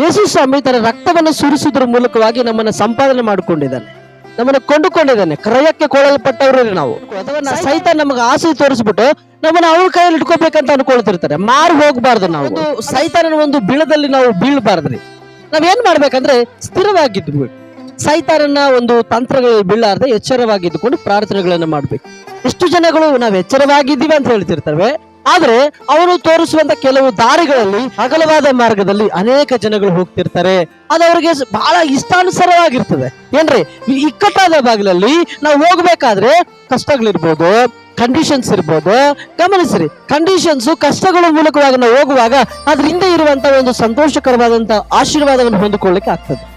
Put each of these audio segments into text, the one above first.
ಯೇಸು ಸ್ವಾಮಿ ತನ್ನ ರಕ್ತವನ್ನು ಸುರಿಸುವುದರ ಮೂಲಕವಾಗಿ ನಮ್ಮನ್ನ ಸಂಪಾದನೆ ಮಾಡಿಕೊಂಡಿದ್ದಾನೆ. ನಮ್ಮನ್ನು ಕೊಂಡುಕೊಂಡಿದ್ದಾನೆ. ಕ್ರಯಕ್ಕೆ ಕೊಳ್ಳಲ್ಪಟ್ಟವರು ನಾವು. ಅಥವಾ ಸಹಿತ ನಮಗೆ ಆಸೆ ತೋರಿಸ್ಬಿಟ್ಟು ನಮ್ಮನ್ನ ಅವ್ರ ಕೈಯಲ್ಲಿ ಇಟ್ಕೋಬೇಕಂತ ಅನ್ಕೊಳ್ತಿರ್ತಾರೆ. ಮಾರು ಹೋಗ್ಬಾರ್ದು ನಾವು. ಸೈತಾನನ ಒಂದು ಬಿಳದಲ್ಲಿ ನಾವು ಬೀಳ್ಬಾರ್ದ್ರಿ. ನಾವೇನ್ ಮಾಡ್ಬೇಕಂದ್ರೆ ಸ್ಥಿರವಾಗಿದ್ವಿ ಸೈತಾನನ ಒಂದು ತಂತ್ರಗಳಲ್ಲಿ ಬೀಳಾರ್ದೆ ಎಚ್ಚರವಾಗಿದ್ದುಕೊಂಡು ಪ್ರಾರ್ಥನೆಗಳನ್ನು ಮಾಡ್ಬೇಕು. ಎಷ್ಟು ಜನಗಳು ನಾವು ಎಚ್ಚರವಾಗಿದ್ದೀವಿ ಅಂತ ಹೇಳ್ತಿರ್ತವೆ. ಆದ್ರೆ ಅವನು ತೋರಿಸುವಂತ ಕೆಲವು ದಾರಿಗಳಲ್ಲಿ ಅಗಲವಾದ ಮಾರ್ಗದಲ್ಲಿ ಅನೇಕ ಜನಗಳು ಹೋಗ್ತಿರ್ತಾರೆ. ಅದು ಅವರಿಗೆ ಬಹಳ ಇಷ್ಟಾನುಸಾರವಾಗಿರ್ತದೆ. ಏನ್ರಿ? ಇಕ್ಕಟ್ಟಾದ ಬಾಗಿಲಲ್ಲಿ ನಾವು ಹೋಗ್ಬೇಕಾದ್ರೆ ಕಷ್ಟಗಳಿರ್ಬೋದು ಕಂಡೀಷನ್ಸ್ ಇರ್ಬೋದು. ಗಮನಿಸ್ರಿ ಕಂಡೀಷನ್ಸ್ ಕಷ್ಟಗಳ ಮೂಲಕವಾಗಿ ನಾವು ಹೋಗುವಾಗ ಅದ್ರ ಹಿಂದೆ ಒಂದು ಸಂತೋಷಕರವಾದಂತ ಆಶೀರ್ವಾದವನ್ನು ಹೊಂದಿಕೊಳ್ಳಿಕ್ಕೆ ಆಗ್ತದೆ.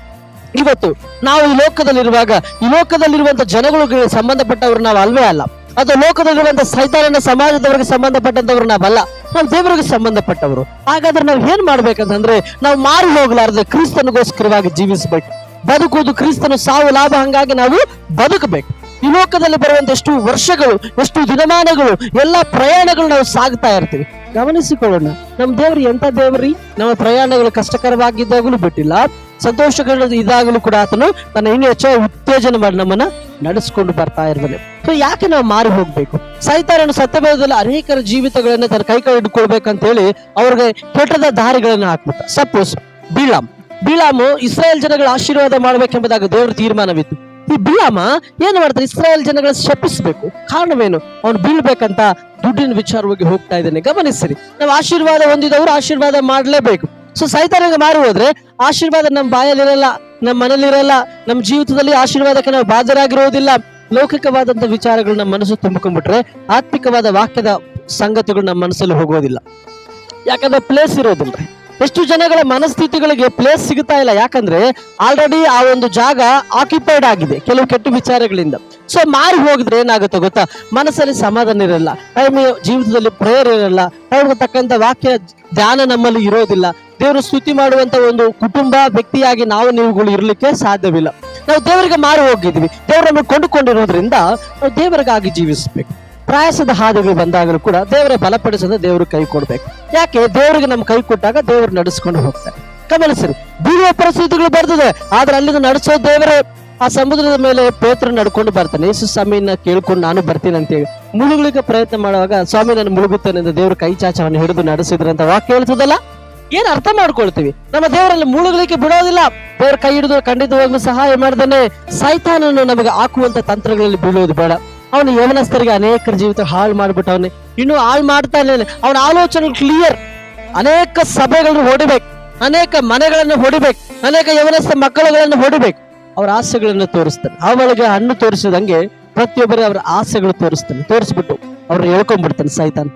ಇವತ್ತು ನಾವು ಈ ಲೋಕದಲ್ಲಿರುವಾಗ ಈ ಲೋಕದಲ್ಲಿರುವಂತ ಜನಗಳಿಗೆ ಸಂಬಂಧಪಟ್ಟವರು ನಾವು ಅಲ್ವೇ ಅಲ್ಲ. ಅದು ಲೋಕದಲ್ಲಿರುವಂತ ಸೈತಾನನ ಸಮಾಜದವರಿಗೆ ಸಂಬಂಧಪಟ್ಟಂತವ್ರು ನಾವಲ್ಲ. ನಾವು ದೇವರಿಗೆ ಸಂಬಂಧಪಟ್ಟವರು. ಹಾಗಾದ್ರೆ ನಾವು ಏನ್ ಮಾಡ್ಬೇಕಂತಂದ್ರೆ ನಾವು ಮಾರಿ ಹೋಗ್ಲಾರ್ದೆ ಕ್ರಿಸ್ತನಿಗೋಸ್ಕರವಾಗಿ ಜೀವಿಸಬೇಕು. ಬದುಕುವುದು ಕ್ರಿಸ್ತನು ಸಾವು ಲಾಭ, ಹಂಗಾಗಿ ನಾವು ಬದುಕಬೇಕು. ಈ ಲೋಕದಲ್ಲಿ ಬರುವಂತ ಎಷ್ಟು ವರ್ಷಗಳು, ಎಷ್ಟು ದಿನಮಾನಗಳು, ಎಲ್ಲಾ ಪ್ರಯಾಣಗಳು ನಾವು ಸಾಗ್ತಾ ಇರ್ತೀವಿ. ಗಮನಿಸಿಕೊಳ್ಳೋಣ, ನಮ್ಮ ದೇವ್ರಿ ಎಂತ ದೇವ್ರಿ? ನಮ್ಮ ಪ್ರಯಾಣಗಳು ಕಷ್ಟಕರವಾಗಿದ್ದಾಗಲೂ ಬಿಟ್ಟಿಲ್ಲ. ಸಂತೋಷಗಳು ಇದಾಗಲೂ ಕೂಡ ಆತನು ತನ್ನ ಇನ್ನೂ ಹೆಚ್ಚು ಉತ್ತೇಜನ ಮಾಡಿ ನಮ್ಮನ್ನ ನಡೆಸ್ಕೊಂಡು ಬರ್ತಾ ಇರ್ತಾನೆ. ಸೊ ಯಾಕೆ ನಾವು ಮಾರಿ ಹೋಗ್ಬೇಕು? ಸೈತಾನನು ಸತ್ಯವೇದದಲ್ಲಿ ಅನೇಕರ ಜೀವಿತಗಳನ್ನ ತನ್ನ ಕೈ ಕೈ ಹಿಡ್ಕೊಳ್ಬೇಕಂತ ಹೇಳಿ ಅವ್ರಿಗೆ ಕೆಟ್ಟದ ದಾರಿಗಳನ್ನ ಹಾಕ್ಬಿಟ್ಟ. ಸಪೋಸ್ ಬಿಳಾಮ್. ಬಿಳಾಮು ಇಸ್ರಾಯೇಲ್ ಜನಗಳ ಆಶೀರ್ವಾದ ಮಾಡ್ಬೇಕೆಂಬುದಾಗ ದೇವರ ತೀರ್ಮಾನವಿತ್ತು. ಈ ಬಿಳಾಮ ಏನ್ ಮಾಡ್ತಾರೆ ಇಸ್ರಾಯೇಲ್ ಜನಗಳ ಶಪಿಸ್ಬೇಕು. ಕಾರಣವೇನು? ಅವನು ಬೀಳ್ಬೇಕಂತ ದುಡ್ಡಿನ ವಿಚಾರವಾಗಿ ಹೋಗ್ತಾ ಇದ್ದಾನೆ. ಗಮನಿಸಿರಿ. ನಾವು ಆಶೀರ್ವಾದ ಹೊಂದಿದವರು ಆಶೀರ್ವಾದ ಮಾಡಲೇಬೇಕು. ಸೊ ಸೈತಾನಿಗೆ ಮಾರಿ ಹೋದ್ರೆ ಆಶೀರ್ವಾದ ನಮ್ಮ ಬಾಯಲ್ಲಿರಲ್ಲ. ನಮ್ಮ ಮನೇಲಿರಲ್ಲ ನಮ್ಮ ಜೀವಿತದಲ್ಲಿ ಆಶೀರ್ವಾದಕ್ಕೆ ನಾವು ಬಾಧ್ಯರಾಗಿರೋದಿಲ್ಲ ಲೌಕಿಕವಾದಂತ ವಿಚಾರಗಳು ನಮ್ಮ ಮನಸ್ಸು ತುಂಬಿಕೊಂಡ್ಬಿಟ್ರೆ ಆತ್ಮಿಕವಾದ ವಾಕ್ಯದ ಸಂಗತಿಗಳು ನಮ್ಮ ಮನಸ್ಸಲ್ಲಿ ಹೋಗೋದಿಲ್ಲ. ಯಾಕಂದ್ರೆ ಪ್ಲೇಸ್ ಇರೋದಿಲ್ಲ. ಎಷ್ಟು ಜನಗಳ ಮನಸ್ಥಿತಿಗಳಿಗೆ ಪ್ಲೇಸ್ ಸಿಗ್ತಾ ಇಲ್ಲ. ಯಾಕಂದ್ರೆ ಆಲ್ರೆಡಿ ಆ ಒಂದು ಜಾಗ ಆಕ್ಯುಪೈಡ್ ಆಗಿದೆ. ಕೆಲವು ಕೆಟ್ಟ ವಿಚಾರಗಳಿಂದ. ಸೊ ಮಾರಿ ಹೋಗಿದ್ರೆ ಏನಾಗುತ್ತೆ ಗೊತ್ತಾ? ಮನಸ್ಸಲ್ಲಿ ಸಮಾಧಾನ ಇರಲ್ಲ. ಟೈಮ್ ಜೀವನದಲ್ಲಿ ಪ್ರೇಯರ್ ಇರಲ್ಲ. ಟೈಮ್ ತಕ್ಕಂಥ ವಾಕ್ಯ ಧ್ಯಾನ ನಮ್ಮಲ್ಲಿ ಇರೋದಿಲ್ಲ. ದೇವರು ಸ್ತುತಿ ಮಾಡುವಂತ ಒಂದು ಕುಟುಂಬ, ವ್ಯಕ್ತಿಯಾಗಿ ನಾವು ನೀವುಗಳು ಇರಲಿಕ್ಕೆ ಸಾಧ್ಯವಿಲ್ಲ. ನಾವು ದೇವರಿಗೆ ಮಾರಿ ಹೋಗಿದ್ವಿ ದೇವರನ್ನು ಕೊಂಡುಕೊಂಡಿರೋದ್ರಿಂದ ನಾವು ದೇವರಿಗಾಗಿ ಜೀವಿಸಬೇಕು. ಪ್ರಯಾಸದ ಹಾದಿಗಳು ಬಂದಾಗಲೂ ಕೂಡ ದೇವರ ಬಲಪಡಿಸದ ದೇವರು ಕೈ ಕೊಡ್ಬೇಕು. ಯಾಕೆ? ದೇವರಿಗೆ ನಮ್ಮ ಕೈ ಕೊಟ್ಟಾಗ ದೇವರು ನಡೆಸ್ಕೊಂಡು ಹೋಗ್ತಾರೆ. ಗಮನಿಸಿರಿ. ಬೀಳುವ ಪರಿಸ್ಥಿತಿಗಳು ಬರ್ತದೆ. ಆದ್ರೆ ಅಲ್ಲಿಂದ ನಡೆಸೋ ದೇವರೇ ಆ ಸಮುದ್ರದ ಮೇಲೆ ಪೇತ್ರ ನಡ್ಕೊಂಡು ಬರ್ತಾನೆ. ಯೇಸು ಸ್ವಾಮಿನ ಕೇಳ್ಕೊಂಡು ನಾನು ಬರ್ತೀನಿ ಅಂತ ಹೇಳಿ. ಮುಳುಗಲಿಕ್ಕೆ ಪ್ರಯತ್ನ ಮಾಡುವಾಗ ಸ್ವಾಮಿ ನಾನು ಮುಳುಗುತ್ತೇನೆ ಅಂತ ದೇವ್ರ ಕೈ ಚಾಚವನ್ನು ಹಿಡಿದು ನಡೆಸಿದ್ರಂತ ವಾಕ್ಯ ಹೇಳ್ತದಲ್ಲ? ಏನ್ ಅರ್ಥ ಮಾಡ್ಕೊಳ್ತೀವಿ? ನಮ್ಮ ದೇವರಲ್ಲಿ ಮುಳುಗಲಿಕ್ಕೆ ಬಿಡೋದಿಲ್ಲ. ದೇವ್ರ ಕೈ ಹಿಡಿದು ಖಂಡಿತವಾಗ್ಲೂ ಸಹಾಯ ಮಾಡ್ದಾನೆ. ಸೈತಾನನ್ನು ನಮಗೆ ಹಾಕುವಂತ ತಂತ್ರಗಳಲ್ಲಿ ಬೀಳೋದು ಬೇಡ. ಅವನು ಯವನಸ್ಥರಿಗೆ ಅನೇಕರ ಜೀವಿತ ಹಾಳು ಮಾಡ್ಬಿಟ್ಟು ಅವನೇ ಇನ್ನು ಹಾಳು ಮಾಡ್ತಾನೆ. ಅವನ ಆಲೋಚನೆ ಕ್ಲಿಯರ್ ಅನೇಕ ಸಭೆಗಳನ್ನು ಹೊಡಿಬೇಕು. ಅನೇಕ ಮನೆಗಳನ್ನು ಹೊಡಿಬೇಕು. ಅನೇಕ ಯವನಸ್ಥ ಮಕ್ಕಳುಗಳನ್ನು ಹೊಡಿಬೇಕು. ಅವರ ಆಸೆಗಳನ್ನು ತೋರಿಸ್ತಾನೆ ಅವಳಿಗೆ ಹಣ್ಣು ತೋರಿಸಿದಂಗೆ ಪ್ರತಿಯೊಬ್ಬರೇ ಅವರ ಆಸೆಗಳು ತೋರಿಸ್ತಾನೆ ತೋರಿಸ್ಬಿಟ್ಟು ಅವ್ರನ್ನ ಹೇಳ್ಕೊಂಡ್ಬಿಡ್ತಾನೆ ಸೈತಾನ್.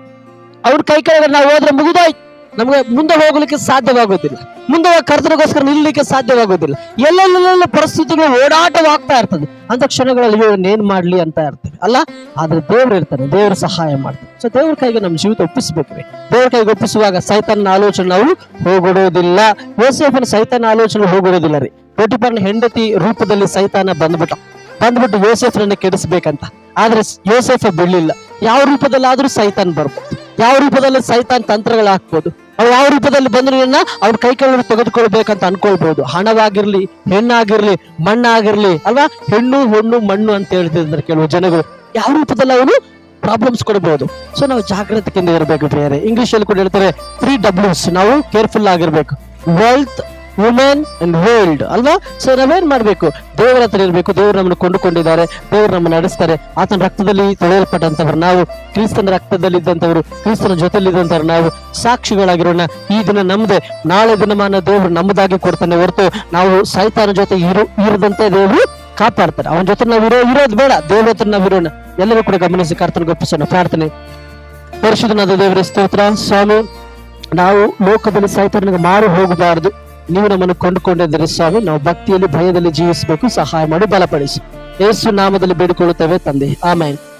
ಅವ್ರ ಕೈ ಕೆಳಗೆ ನಾವು ಹೋದ್ರೆ ಮುಗಿದೋಯ್ತು. ನಮಗೆ ಮುಂದೆ ಹೋಗ್ಲಿಕ್ಕೆ ಸಾಧ್ಯವಾಗೋದಿಲ್ಲ. ಮುಂದೆ ಕರ್ತನಿಗೋಸ್ಕರ ನಿಲ್ಲಲಿಕ್ಕೆ ಸಾಧ್ಯವಾಗೋದಿಲ್ಲ. ಎಲ್ಲೆಲ್ಲೆಲ್ಲ ಪರಿಸ್ಥಿತಿಗಳು ಓಡಾಟವಾಗ್ತಾ ಇರ್ತದೆ. ಅಂತ ಕ್ಷಣಗಳಲ್ಲಿ ಏನ್ ಮಾಡ್ಲಿ ಅಂತ ಇರ್ತೇವೆ ಅಲ್ಲ? ಆದ್ರೆ ದೇವ್ರು ಇರ್ತಾನೆ ದೇವ್ರ ಸಹಾಯ ಮಾಡ್ತಾರೆ. ಸೊ ದೇವ್ರ ಕೈಗೆ ನಮ್ಮ ಜೀವಿತ ಒಪ್ಪಿಸ್ಬೇಕ್ರಿ. ದೇವ್ರ ಕೈಗೆ ಒಪ್ಪಿಸುವಾಗ ಸೈತನ ಆಲೋಚನೆ ನಾವು ಹೋಗಿಡೋದಿಲ್ಲ ಯೋಸೇಫನ ಸೈತನ ಆಲೋಚನೆ ಹೋಗಿಡೋದಿಲ್ಲ ರೀ. ಪೋಟಿಪರ್ನ ಹೆಂಡತಿ ರೂಪದಲ್ಲಿ ಸೈತಾನ ಬಂದ್ಬಿಟ್ಟ. ಬಂದ್ಬಿಟ್ಟು ಯೋಸೇಫನನ್ನ ಕೆಡಿಸ್ಬೇಕಂತ. ಆದ್ರೆ ಯೋಸೆಫ್ ಬಿಡ್ಲಿಲ್ಲ. ಯಾವ ರೂಪದಲ್ಲಾದ್ರೂ ಸೈತಾನ್ ಬರ್ಬೋದು. ಯಾವ ರೂಪದಲ್ಲಿ ಸೈತಾನ್ ತಂತ್ರಗಳು ಹಾಕ್ಬೋದು. ಅವ್ ಯಾವ ರೂಪದಲ್ಲಿ ಬಂದ್ರು ಅವ್ರ ಕೈ ಕೆಳಗಡೆ ತೆಗೆದುಕೊಳ್ಬೇಕಂತ ಅನ್ಕೊಳ್ಬಹುದು ಹಣವಾಗಿರ್ಲಿ, ಹೆಣ್ಣಾಗಿರ್ಲಿ, ಮಣ್ಣಾಗಿರ್ಲಿ, ಅಲ್ವಾ? ಹೆಣ್ಣು, ಹೊಣ್ಣು, ಮಣ್ಣು ಅಂತ ಹೇಳ್ತಿದ್ರೆ ಕೆಲವು ಜನಗಳು. ಯಾವ ರೂಪದಲ್ಲಿ ಅವನು ಪ್ರಾಬ್ಲಮ್ಸ್ ಕೊಡಬಹುದು ಸೊ ನಾವು ಜಾಗ್ರತೆಯಿಂದ ಇರಬೇಕು ಬೇರೆ ಇಂಗ್ಲಿಷ್ ಅಲ್ಲಿ ಕೂಡ ಹೇಳ್ತಾರೆ ತ್ರೀ ಡಬ್ಲ್ಯೂಸ್ ನಾವು ಕೇರ್ಫುಲ್ ಆಗಿರ್ಬೇಕು. ವೆಲ್ತ್ ವುಮೆನ್ ಅಂಡ್ ವರ್ಲ್ಡ್ ಅಲ್ವಾ? ಸೊ ನಾವೇನ್ ಮಾಡ್ಬೇಕು? ದೇವರ ಹತ್ರ ಇರಬೇಕು. ದೇವರು ನಮ್ಮನ್ನು ಕೊಂಡುಕೊಂಡಿದ್ದಾರೆ. ದೇವರು ನಮ್ಮನ್ನು ನಡೆಸ್ತಾರೆ. ಆತನ ರಕ್ತದಲ್ಲಿ ತೊಳೆಯಲ್ಪಟ್ಟಂತವ್ರು ನಾವು, ಕ್ರಿಸ್ತನ ರಕ್ತದಲ್ಲಿ ಇದ್ದಂಥವ್ರು ಕ್ರಿಸ್ತನ ಜೊತೆಲಿದ್ದಂತವ್ರು ನಾವು ಸಾಕ್ಷಿಗಳಾಗಿರೋಣ. ಈ ದಿನ ನಮ್ದೆ. ನಾಳೆ ದಿನಮಾನ ದೇವರು ನಮ್ಮದಾಗಿ ಕೊಡ್ತಾನೆ ಹೊರತು ನಾವು ಸೈತಾನ ಜೊತೆ ಇರು, ಇರದಂತೆ ದೇವರು ಕಾಪಾಡ್ತಾರೆ. ಅವನ ಜೊತೆ ನಾವು ಇರೋ, ಇರೋದು ಬೇಡ. ದೇವ್ರ ಹತ್ರ ನಾವು ಇರೋಣ. ಎಲ್ಲರೂ ಕೂಡ ಗಮನಿಸಿ ಕರ್ತನ ಗೊಪ್ಪಿಸೋಣ. ಪ್ರಾರ್ಥನೆ. ಪರಿಶುದ್ಧನಾದ ದೇವರ, ಸ್ತೋತ್ರ. ಸ್ವಾಮಿ, ನಾವು ಲೋಕದಲ್ಲಿ ಸೈತಾನಿಗೆ ಮಾರು ಹೋಗಬಾರದು. ನೀವು ನಮ್ಮನ್ನು ಕೊಂಡುಕೊಂಡಿದ್ದೀರಿ ಸ್ವಾಮಿ, ನಾವು ಭಕ್ತಿಯಲ್ಲಿ, ಭಯದಲ್ಲಿ ಜೀವಿಸಬೇಕು, ಸಹಾಯ ಮಾಡಿ ಬಲಪಡಿಸಿ. ಯೇಸು ನಾಮದಲ್ಲಿ ಬೇಡಿಕೊಳ್ಳುತ್ತೇವೆ ತಂದೆ. ಆಮೇಲೆ